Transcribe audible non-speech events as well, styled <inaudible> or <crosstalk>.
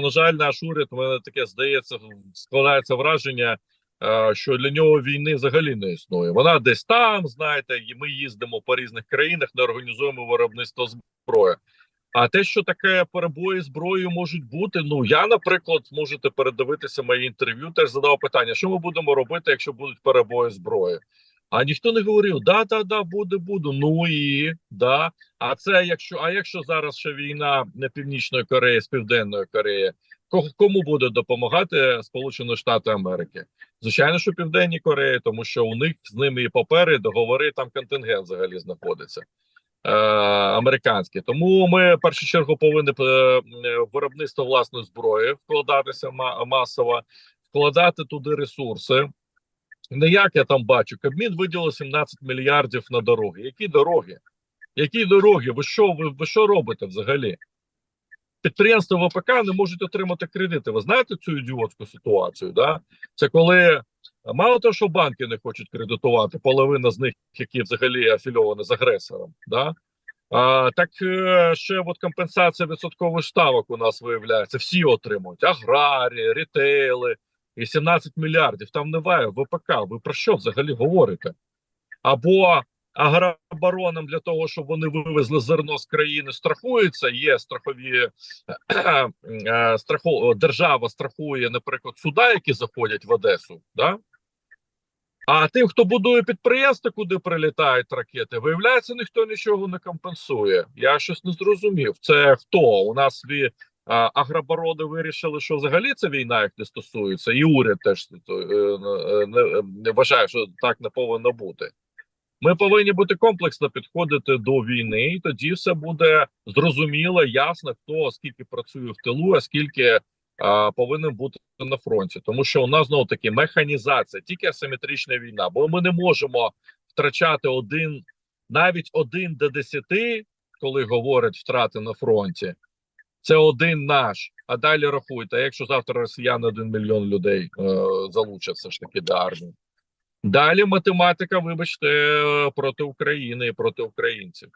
на жаль, наш уряд, мене таке здається, складається враження, е, що для нього війни взагалі не існує. Вона десь там, знаєте, і ми їздимо по різних країнах, не організуємо виробництво зброї. А те, що таке перебої зброєю можуть бути, ну я, наприклад, можете передивитися моє інтерв'ю, теж задав питання, що ми будемо робити, якщо будуть перебої зброї. А ніхто не говорив, да, да, да, буде, буду. Ну і да. А це якщо, а якщо зараз ще війна не Північної Кореї з Південної Кореї, ко- кому буде допомагати Сполучені Штати Америки? Звичайно, що Південній Кореї, тому що у них з ними і папери, договори, там контингент взагалі знаходиться. Е, американські. Тому ми в першу чергу повинні е, е, в виробництво власної зброї вкладатися ма- масово, вкладати туди ресурси. Не як я там бачу, Кабмін виділив 17 мільярдів на дороги. Які дороги? Які дороги? Ви що, ви, ви що робите взагалі? Підприємства ВПК не можуть отримати кредити. Ви знаєте цю ідіотську ситуацію? Да? Це коли мало того, що банки не хочуть кредитувати, половина з них, які взагалі афільовані з агресором. Да? А, так е, ще от компенсація відсоткових ставок у нас виявляється. Всі отримують аграрії, рітейли і 17 мільярдів. Там немає ВПК. Ви про що взагалі говорите? Або агробаронам для того, щоб вони вивезли зерно з країни, страхуються. Є страхові <clears throat> е, страху, держава страхує, наприклад, суда, які заходять в Одесу. Да? А тим, хто будує підприємства, куди прилітають ракети, виявляється, ніхто нічого не компенсує. Я щось не зрозумів. Це хто? У нас свій а, агробарони вирішили, що взагалі ця війна їх не стосується, і уряд теж е, е, не, не вважає, що так не повинно бути. Ми повинні бути комплексно підходити до війни, і тоді все буде зрозуміло, ясно, хто скільки працює в тилу, а скільки а, повинен бути на фронті. Тому що у нас знову таки механізація, тільки асиметрична війна. Бо ми не можемо втрачати один, навіть один до десяти, коли говорять втрати на фронті. Це один наш. А далі рахуйте, а якщо завтра росіяни один мільйон людей е, залучать все ж таки до армії. Далі математика, вибачте, проти України і проти українців.